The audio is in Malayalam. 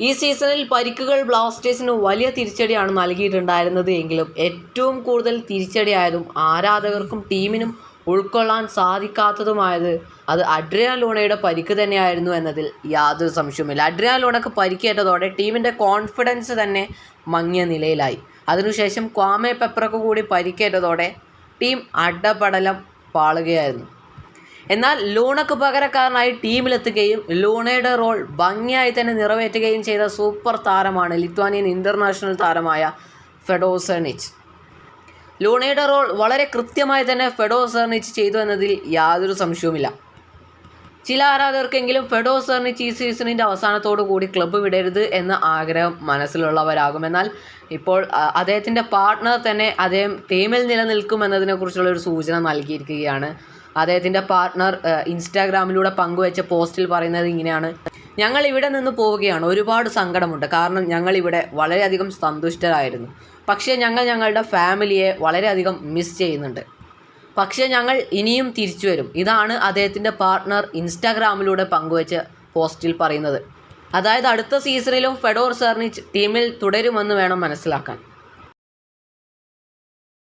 ഈ സീസണിൽ പരിക്കുകൾ ബ്ലാസ്റ്റേഴ്സിന് വലിയ തിരിച്ചടിയാണ് നൽകിയിട്ടുണ്ടായിരുന്നത് എങ്കിലും ഏറ്റവും കൂടുതൽ തിരിച്ചടിയായതും ആരാധകർക്കും ടീമിനും ഉൾക്കൊള്ളാൻ സാധിക്കാത്തതുമായത് അത് അഡ്രിയാൻ ലൂണയുടെ പരിക്ക് തന്നെയായിരുന്നു എന്നതിൽ യാതൊരു സംശയവുമില്ല. അഡ്രിയാൻ ലൂണക്ക് പരിക്കേറ്റതോടെ ടീമിന്റെ കോൺഫിഡൻസ് തന്നെ മങ്ങിയ നിലയിലായി. അതിനുശേഷം ക്വാമെ പെപ്രക്ക് കൂടി പരിക്കേറ്റതോടെ ടീം അടപടലം പാളുകയായിരുന്നു. എന്നാൽ ലൂണക്ക് പകരക്കാരനായി ടീമിലെത്തുകയും ലൂണയുടെ റോൾ ഭംഗിയായി തന്നെ നിറവേറ്റുകയും ചെയ്ത സൂപ്പർ താരമാണ് ലിത്വാനിയൻ ഇന്റർനാഷണൽ താരമായ ഫെഡോസെർണിച്ച്. ലൂണയുടെ റോൾ വളരെ കൃത്യമായി തന്നെ ഫെഡോസെർണിച്ച് ചെയ്തു എന്നതിൽ യാതൊരു സംശയവുമില്ല. ചില ആരാധകർക്കെങ്കിലും ഫെഡോസ് സാറിന് ഈ സീസണിന്റെ അവസാനത്തോടു കൂടി ക്ലബ്ബ് വിടരുത് എന്ന ആഗ്രഹം മനസ്സിലുള്ളവരാകും. എന്നാൽ ഇപ്പോൾ അദ്ദേഹത്തിന്റെ പാർട്ട്ണർ തന്നെ അദ്ദേഹം ടീമിൽ നിലനിൽക്കും എന്നതിനെക്കുറിച്ചുള്ള ഒരു സൂചന നൽകിയിരിക്കുകയാണ്. അദ്ദേഹത്തിന്റെ പാർട്ട്ണർ ഇൻസ്റ്റാഗ്രാമിലൂടെ പങ്കുവെച്ച പോസ്റ്റിൽ പറയുന്നത് ഇങ്ങനെയാണ്. ഞങ്ങൾ ഇവിടെ നിന്ന് പോവുകയാണ്. ഒരുപാട് സങ്കടമുണ്ട്. കാരണം ഞങ്ങൾ ഇവിടെ വളരെയധികം സന്തുഷ്ടരായിരുന്നു. പക്ഷേ ഞങ്ങൾ ഞങ്ങളുടെ ഫാമിലിയെ വളരെയധികം മിസ് ചെയ്യുന്നുണ്ട്. പക്ഷേ ഞങ്ങൾ ഇനിയും തിരിച്ചു വരും. ഇതാണ് അദ്ദേഹത്തിന്റെ പാർട്ട്ണർ ഇൻസ്റ്റാഗ്രാമിലൂടെ പങ്കുവച്ച പോസ്റ്റിൽ പറയുന്നത്. അതായത് അടുത്ത സീസണിലും ഫെഡോർ സെർണിച്ച് ടീമിൽ തുടരുമെന്ന് വേണം മനസ്സിലാക്കാൻ.